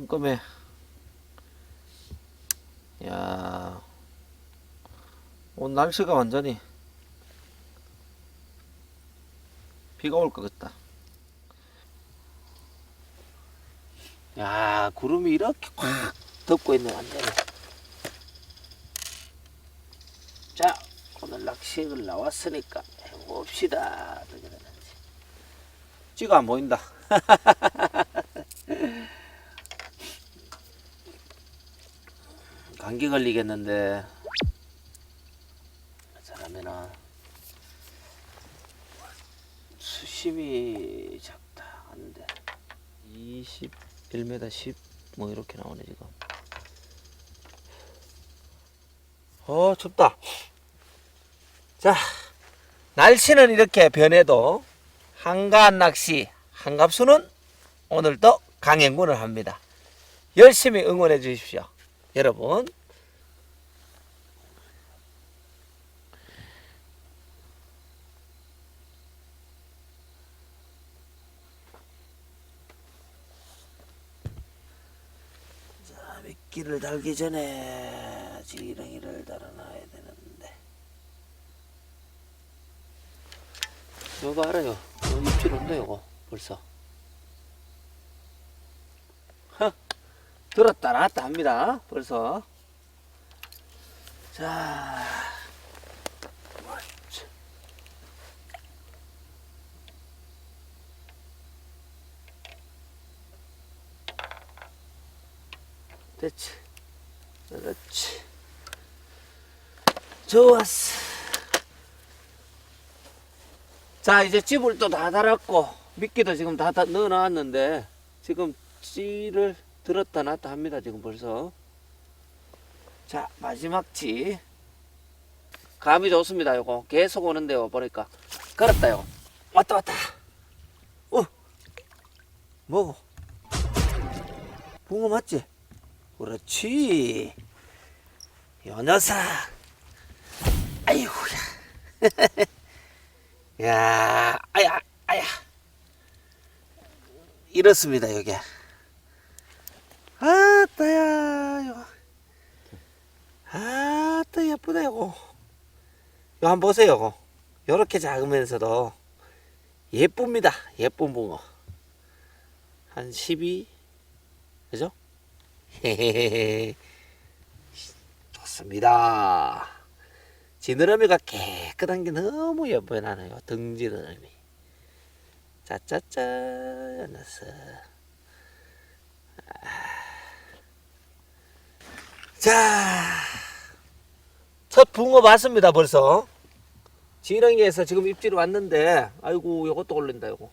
끔끔해. 야, 오늘 날씨가 완전히 비가 올 것 같다. 야, 구름이 이렇게 꽉 덮고 있네, 완전히. 자, 오늘 낚시를 나왔으니까 해봅시다. 되는지. 찌가 안 보인다. 감기 걸리겠는데. 잘하면은 수심이 작다. 안 돼. 21m 10 뭐 이렇게 나오네 지금. 어 춥다. 자 날씨는 이렇게 변해도 한가한 낚시 한갑수는 오늘도 강행군을 합니다. 열심히 응원해 주십시오. 여러분. 자, 미끼를 달기 전에 지렁이를 달아놔야 되는데. 이거 알아요. 어, 입질 온다, 이거. 벌써. 허, 들었다 놨다 합니다. 벌써. 자. 됐지. 그렇지. 좋았어. 자, 이제 집을 또다 달았고, 미끼도 지금 다, 다 넣어놨는데, 지금 찌를 들었다 놨다 합니다, 지금 벌써. 자, 마지막 찌. 감이 좋습니다, 요거. 계속 오는데요, 보니까. 걸었다, 요 왔다, 왔다. 어. 뭐고? 붕어 맞지? 그렇지. 요 녀석. 아이고야. 야, 아야, 아야. 이렇습니다, 여기. 아따야, 이거. 아따, 예쁘다, 이거. 이거 한번 보세요, 이거. 요렇게 작으면서도 예쁩니다. 예쁜 붕어. 한 12, 그죠? 헤헤헤헤. 좋습니다. 지느러미가 깨끗한 게 너무 예뻐요, 나는. 요 등지느러미. 짜짜짜, 녀석. 자, 첫 붕어 봤습니다, 벌써. 지렁이에서 지금 입질 왔는데, 아이고, 요것도 올린다, 요거.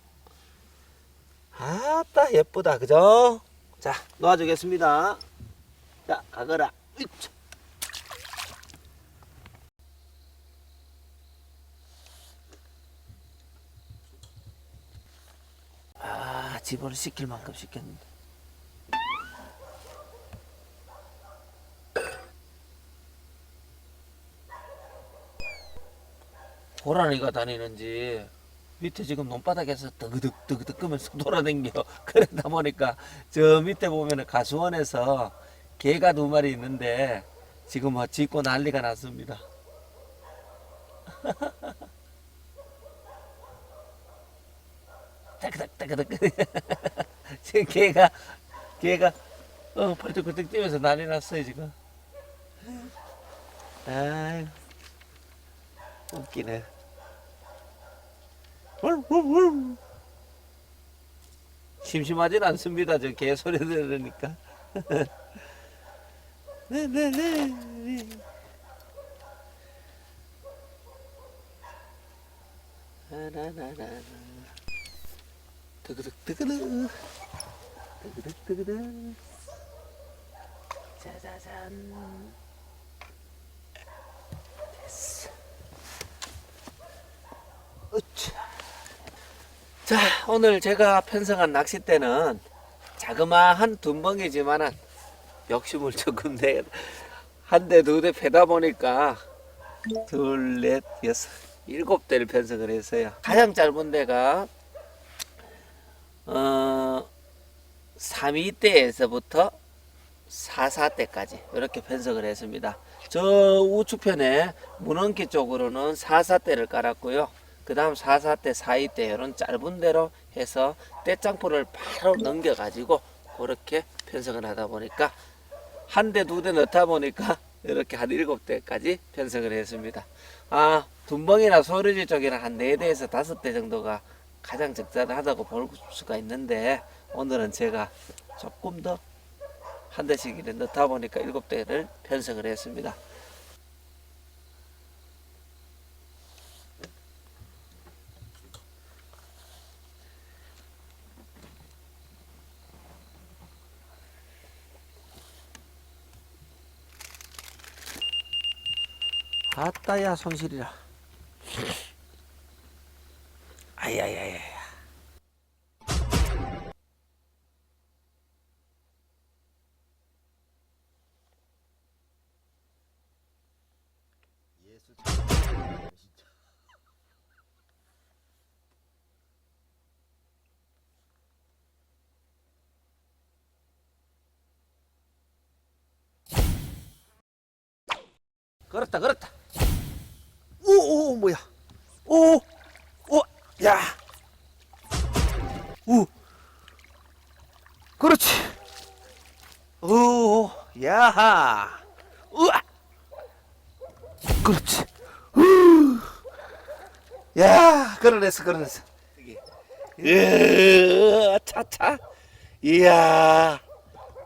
아따, 예쁘다, 그죠? 자, 놓아주겠습니다. 자, 가거라. 아, 집어를 시킬 만큼 시켰는데. 고라니가 다니는지 밑에 지금 논바닥에서 뜨그득 뜨그득 끄면서 돌아다녀 그러다 보니까 저 밑에 보면은 가수원에서 개가 두 마리 있는데 지금 뭐 짖고 난리가 났습니다. 따그닥 따그닥 지금 개가 개가 어 벌떡벌떡 뛰면서 난리 났어요 지금. 아유 웃기네. 심심하진 않습니다. 저 개 소리 들으니까. 뜨그득. 뜨그득 뜨그득. 짜자잔. 됐어. 으차. 자, 오늘 제가 편성한 낚싯대는 자그마한 둔벙이지만은 욕심을 조금 내. 한 대, 두 대 패다 보니까 둘, 넷, 여섯, 일곱 대를 편성을 했어요. 가장 짧은 데가 어 3위대에서부터 44대까지 이렇게 편성을 했습니다. 저 우측편에 문원기 쪽으로는 44대를 깔았고요. 그 다음 44대, 4위대 이런 짧은 대로 해서 떼짱포를 바로 넘겨가지고 그렇게 편성을 하다 보니까 한 대, 두 대 넣다 보니까 이렇게 한 일곱 대까지 편성을 했습니다. 아, 둔벙이나 소리지 쪽에는 한네 대에서 다섯 대 정도가 가장 적절하다고 볼 수가 있는데 오늘은 제가 조금 더 한 대씩 넣다 보니까 일곱 대를 편성을 했습니다. 아따야 손실이라. 아야야야. 걸었다 걸었다. 뭐야? 오 오 야. 오. 그렇지. 오 야하. 우와. 그렇지. 우. 야, 걸어냈어, 걸어냈어. 예, 차차. 이야,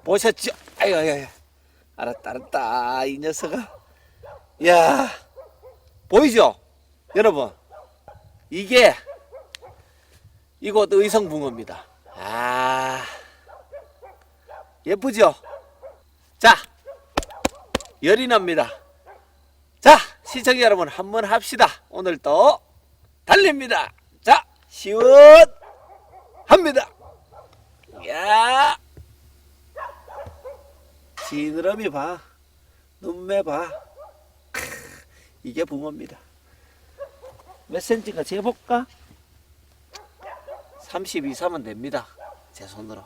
보셨죠? 아유, 아유, 아유. 알았다, 알았다. 이 녀석아. 야, 보이죠? 여러분. 이게 이곳 의성붕어입니다. 아, 예쁘죠? 자, 열이 납니다. 자, 시청자 여러분 한번 합시다. 오늘 또 달립니다. 자, 시원합니다. 야, 지느러미 봐, 눈매 봐. 크, 이게 붕어입니다. 몇 센치인가 재볼까? 32, 3은 됩니다. 제 손으로.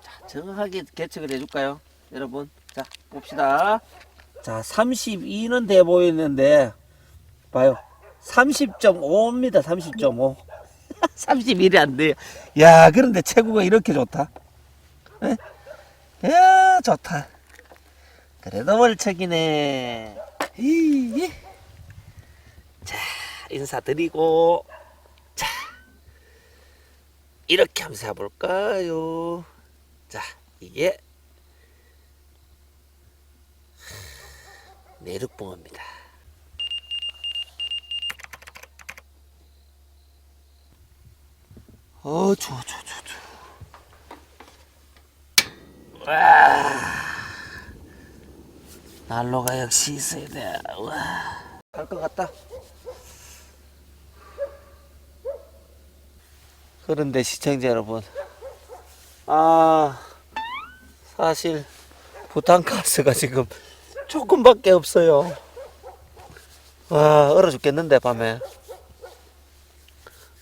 자, 정확하게 계측을 해줄까요? 여러분. 자, 봅시다. 자, 32는 돼 보이는데, 봐요. 30.5입니다. 30.5. 31이 안 돼요. 야, 그런데 체구가 이렇게 좋다. 에? 야, 좋다. 그래도 월척이네. 히, 자, 인사드리고, 자, 이렇게 한번 해볼까요? 자, 이게 내륙붕어입니다. 어, 좋아, 좋아, 좋아, 좋아. 와. 난로가 역시 있어야 돼. 와. 갈 것 같다. 그런데 시청자 여러분, 아, 사실 부탄가스가 지금 조금밖에 없어요. 와, 얼어 죽겠는데, 밤에.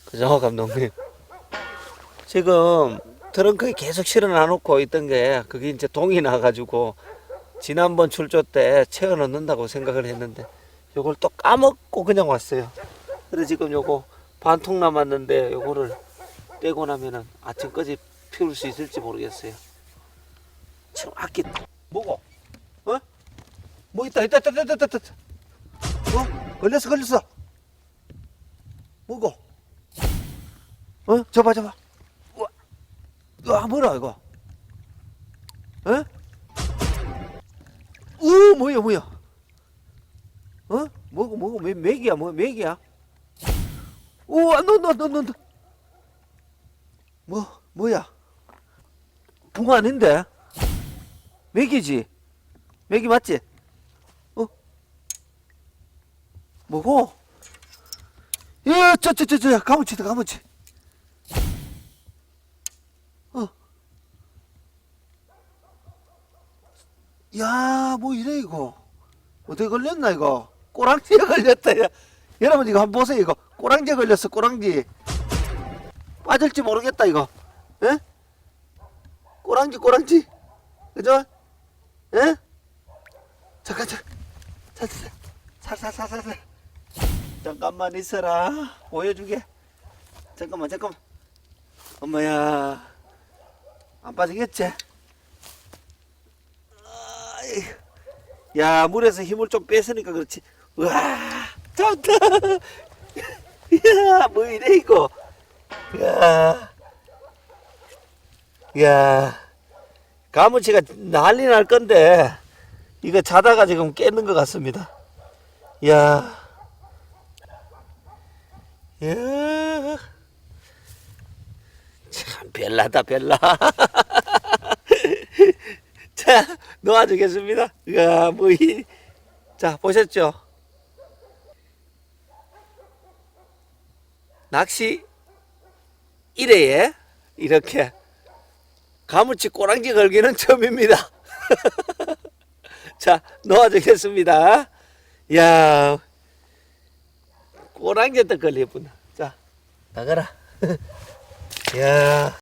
그죠, 감독님? 지금 트렁크에 계속 실어 놔놓고 있던 게, 그게 이제 동이 나가지고, 지난번 출조 때 채워 넣는다고 생각을 했는데, 요걸 또 까먹고 그냥 왔어요. 그래서 지금 요거 반통 남았는데, 요거를 떼고 나면은 아침까지 피울 수 있을지 모르겠어요. 지금 아끼, 뭐고? 어? 뭐 있다 있다 있다 있다 있다 있다 어? 걸렸어 걸렸어 뭐고? 어? 저봐 저봐 우와 우와 뭐라 이거 어? 우 뭐야 뭐야 어? 뭐고 뭐고 매, 맥이야 뭐 맥이야 너너너너 뭐 뭐야 붕어 아닌데 맥이지 맥이 맞지? 어? 뭐고? 야, 저, 저, 저, 저, 가무치다, 가무치. 어. 야, 뭐 이래, 이거. 어떻게 걸렸나, 이거? 꼬랑지에 걸렸다, 야. 여러분, 이거 한번 보세요, 이거. 꼬랑지에 걸렸어, 꼬랑지. 빠질지 모르겠다, 이거. 에? 꼬랑지 꼬랑지 그죠? 에? 잠깐 잠깐 살살살살살 잠깐만 있어라 보여주게 잠깐만 잠깐만 엄마야 안 빠지겠지? 야 물에서 힘을 좀 뺐으니까 그렇지 우와 좋다 이야 뭐 이래 이거 이 야. 이야. 가무치가 난리 날 건데 이거 자다가 지금 깨는 것 같습니다. 이야. 이야. 참 별나다 별나. 자 놓아주겠습니다. 이야 뭐 이 자 보셨죠? 낚시 1회에 이렇게 가무치 꼬랑지 걸기는 처음입니다. 자, 놓아주겠습니다. 야 꼬랑지도 걸리구나. 자, 나가라. 야